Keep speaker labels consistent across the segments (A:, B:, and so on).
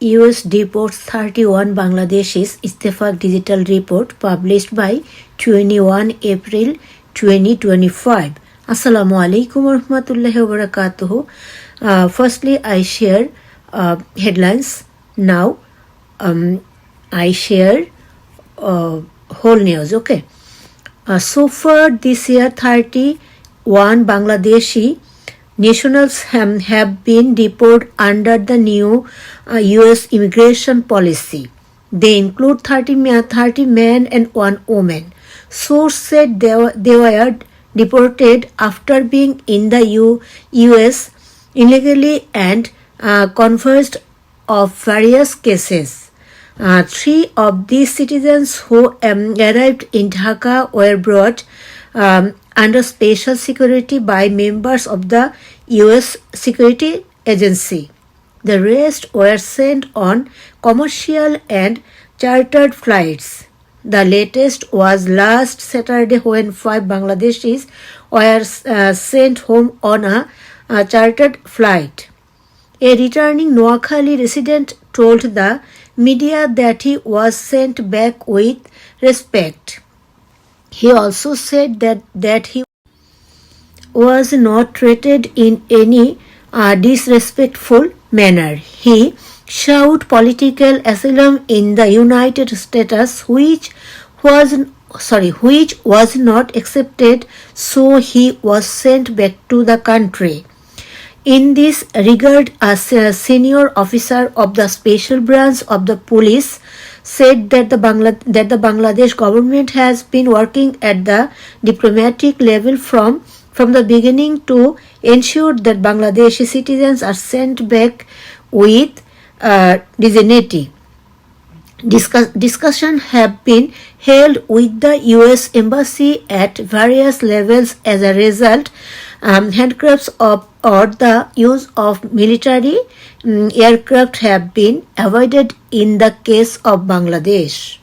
A: US deports 31 Bangladeshis Istefak digital report published by 21 April 2025. Assalamu alaikum warahmatullahi wabarakatuh. Uh, firstly, I share uh, headlines. Now, um, I share uh, whole news. Okay. Uh, so far this year, 31 Bangladeshi nationals have, have been deported under the new uh, US immigration policy. They include 30, ma- 30 men and one woman. Source said they were, they were deported after being in the U- US illegally and uh, conversed of various cases. Uh, three of these citizens who um, arrived in Dhaka were brought um, under special security by members of the US Security Agency. The rest were sent on commercial and chartered flights. The latest was last Saturday when five Bangladeshis were uh, sent home on a, a chartered flight. A returning Noakhali resident told the media that he was sent back with respect. He also said that, that he was not treated in any uh, disrespectful manner. He sought political asylum in the United States, which was sorry, which was not accepted, so he was sent back to the country. In this regard, a senior officer of the special branch of the police said that the, Bangla- that the Bangladesh government has been working at the diplomatic level from from the beginning to ensure that Bangladeshi citizens are sent back with uh, dignity. Discuss- discussion have been held with the US embassy at various levels as a result um, handcrafts of or the use of military um, aircraft have been avoided in the case of Bangladesh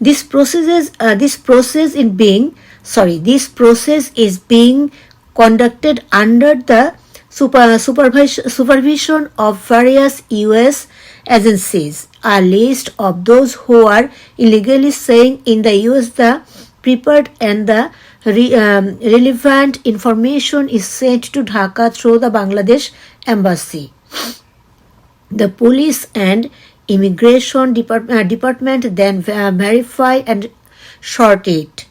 A: this process uh, this process in being sorry this process is being conducted under the super, supervision, supervision of various US agencies. A list of those who are illegally staying in the US, the prepared and the re, um, relevant information is sent to Dhaka through the Bangladesh embassy. The police and immigration depart- uh, department then uh, verify and sort it.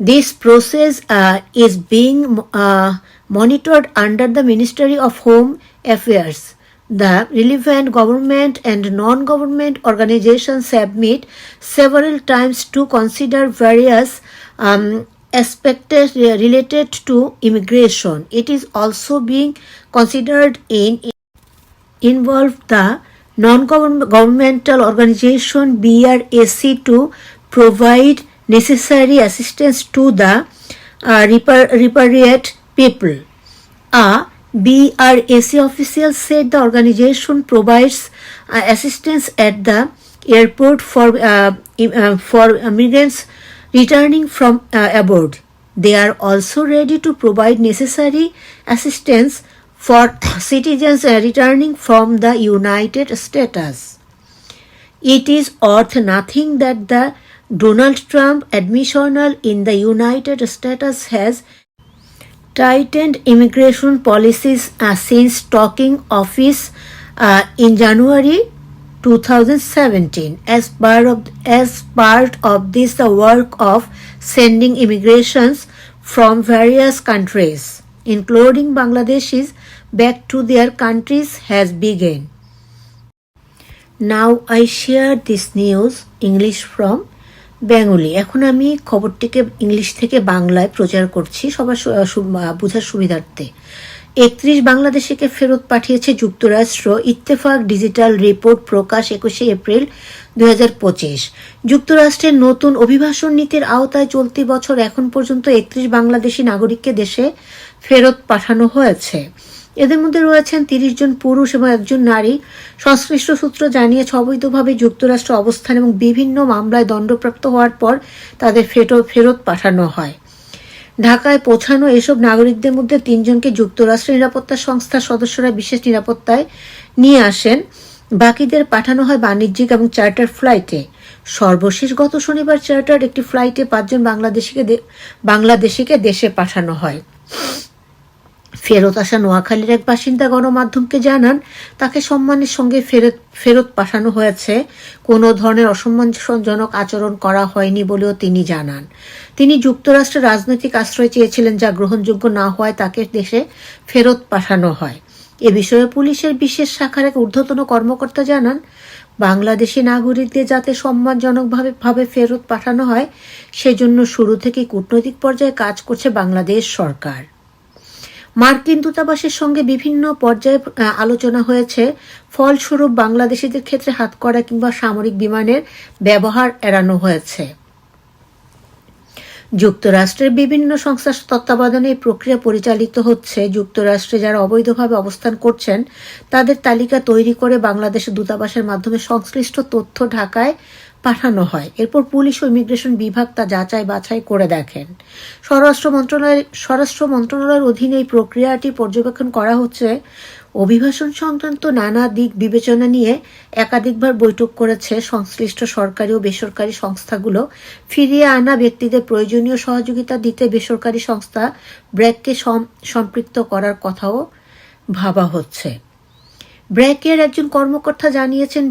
A: This process uh, is being uh, monitored under the Ministry of Home Affairs. The relevant government and non-government organizations have met several times to consider various um, aspects related to immigration. It is also being considered in involve the non-governmental organization BRAC to provide necessary assistance to the uh, repatriate people. A BRAC official said the organization provides uh, assistance at the airport for uh, uh, for migrants returning from uh, abroad. They are also ready to provide necessary assistance for citizens uh, returning from the United States. It is worth nothing that the Donald Trump admission in the United States has tightened immigration policies uh, since taking office uh, in January 2017 as part of as part of this the work of sending immigrations from various countries including Bangladeshis back to their countries has begun. Now I share this news English from Bengali. এখন আমি খবরটিকে English থেকে বাংলায় প্রচার করছি সবার বোঝার সুবিধার্থে। একত্রিশ বাংলাদেশিকে ফেরত পাঠিয়েছে যুক্তরাষ্ট্র। ইত্তেফাক ডিজিটাল রিপোর্ট প্রকাশ একুশে এপ্রিল দু হাজার পঁচিশ। যুক্তরাষ্ট্রের নতুন অভিবাসন নীতির আওতায় চলতি বছর এখন পর্যন্ত একত্রিশ বাংলাদেশি নাগরিককে দেশে ফেরত পাঠানো হয়েছে। এদের মধ্যে রয়েছেন তিরিশ জন পুরুষ এবং একজন নারী। সংশ্লিষ্ট সূত্র জানিয়েছে অবৈধভাবে যুক্তরাষ্ট্র অবস্থান এবং বিভিন্ন মামলায় দণ্ডপ্রাপ্ত হওয়ার পর তাদের ফেরত পাঠানো হয়। ঢাকায় পৌঁছানো এসব নাগরিকদের মধ্যে তিনজনকে যুক্তরাষ্ট্রের নিরাপত্তা সংস্থার সদস্যরা বিশেষ নিরাপত্তায় নিয়ে আসেন। বাকিদের পাঠানো হয় বাণিজ্যিক এবং চার্টার ফ্লাইটে। সর্বশেষ গত শনিবার চার্টার একটি ফ্লাইটে পাঁচজন বাংলাদেশিকে বাংলাদেশিকে দেশে পাঠানো হয়। ফেরত আসা নোয়াখালীর এক বাসিন্দা গণমাধ্যমকে জানান, তাকে সম্মানের সঙ্গে ফেরত ফেরত পাঠানো হয়েছে। কোনো ধরনের অসম্মানজনক আচরণ করা হয়নি বলেও তিনি জানান। তিনি যুক্তরাষ্ট্রের রাজনৈতিক আশ্রয় চেয়েছিলেন যা গ্রহণযোগ্য না হওয়ায় তাকে দেশে ফেরত পাঠানো হয়। এ বিষয়ে পুলিশের বিশেষ শাখার এক ঊর্ধ্বতন কর্মকর্তা জানান, বাংলাদেশি নাগরিকদের যাতে সম্মানজনকভাবে, ভাবে ফেরত পাঠানো হয়, সেজন্য শুরু থেকেই কূটনৈতিক পর্যায়ে কাজ করছে বাংলাদেশ সরকার। মার্কিন দূতাবাসের সঙ্গে বিভিন্ন পর্যায়ে আলোচনা হয়েছে। ফলস্বরূপ বাংলাদেশিদের ক্ষেত্রে হাতকড়া কিংবা সামরিক বিমানের ব্যবহার এড়ানো হয়েছে। যুক্তরাষ্ট্রের বিভিন্ন সংস্থার তত্ত্বাবধানে এই প্রক্রিয়া পরিচালিত হচ্ছে। যুক্তরাষ্ট্রে যারা অবৈধভাবে অবস্থান করছেন, তাদের তালিকা তৈরি করে বাংলাদেশের দূতাবাসের মাধ্যমে সংশ্লিষ্ট তথ্য ঢাকায় পাঠানো হয়। এরপর পুলিশ ও ইমিগ্রেশন বিভাগ তা যাচাই বাছাই করে দেখেন। স্বরাষ্ট্র মন্ত্রণালয় স্বরাষ্ট্র মন্ত্রণালয়ের অধীনে এই প্রক্রিয়াটি পর্যবেক্ষণ করা হচ্ছে। অভিবাসন সংক্রান্ত নানা দিক বিবেচনা নিয়ে একাধিকবার বৈঠক করেছে সংশ্লিষ্ট সরকারি ও বেসরকারি সংস্থাগুলো। ফিরিয়ে আনা ব্যক্তিদের প্রয়োজনীয় সহযোগিতা দিতে বেসরকারি সংস্থা ব্র্যাককে সম- সম্পৃক্ত করার কথাও ভাবা হচ্ছে। ব্র্যাকের একজন কর্মকর্তা জানিয়েছেন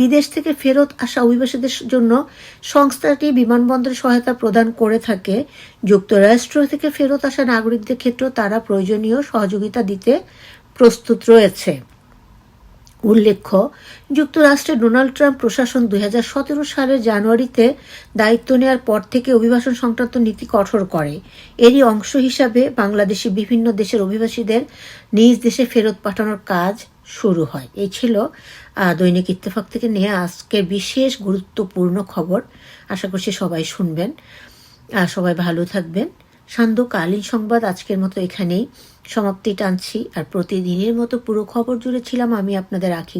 A: বিদেশ থেকে ফেরত আসা অভিবাসীদের জন্য সংস্থাটি বিমানবন্দরে সহায়তা প্রদান করে থাকে। যুক্তরাষ্ট্র থেকে ফেরত আসা নাগরিকদের ক্ষেত্রেও তারা প্রয়োজনীয় সহযোগিতা দিতে প্রস্তুত রয়েছে। উল্লেখ্য যুক্তরাষ্ট্রের ডোনাল্ড ট্রাম্প প্রশাসন দু হাজার সতেরো সালের জানুয়ারিতে দায়িত্ব নেওয়ার পর থেকে অভিবাসন সংক্রান্ত নীতি কঠোর করে। এরই অংশ হিসাবে বাংলাদেশি বিভিন্ন দেশের অভিবাসীদের নিজ দেশে ফেরত পাঠানোর কাজ শুরু হয়। এই ছিল দৈনিক ইত্তেফাক থেকে নেওয়া আজকের বিশেষ গুরুত্বপূর্ণ খবর। আশা করছি সবাই শুনবেন। সবাই ভালো থাকবেন। সান্ধ্যকালীন সংবাদ আজকের মতো এখানেই। সমাপ্তি টানছি, আর প্রতিদিনের মতো পুরো খবর জুড়ে ছিলাম আমি আপনাদের আখি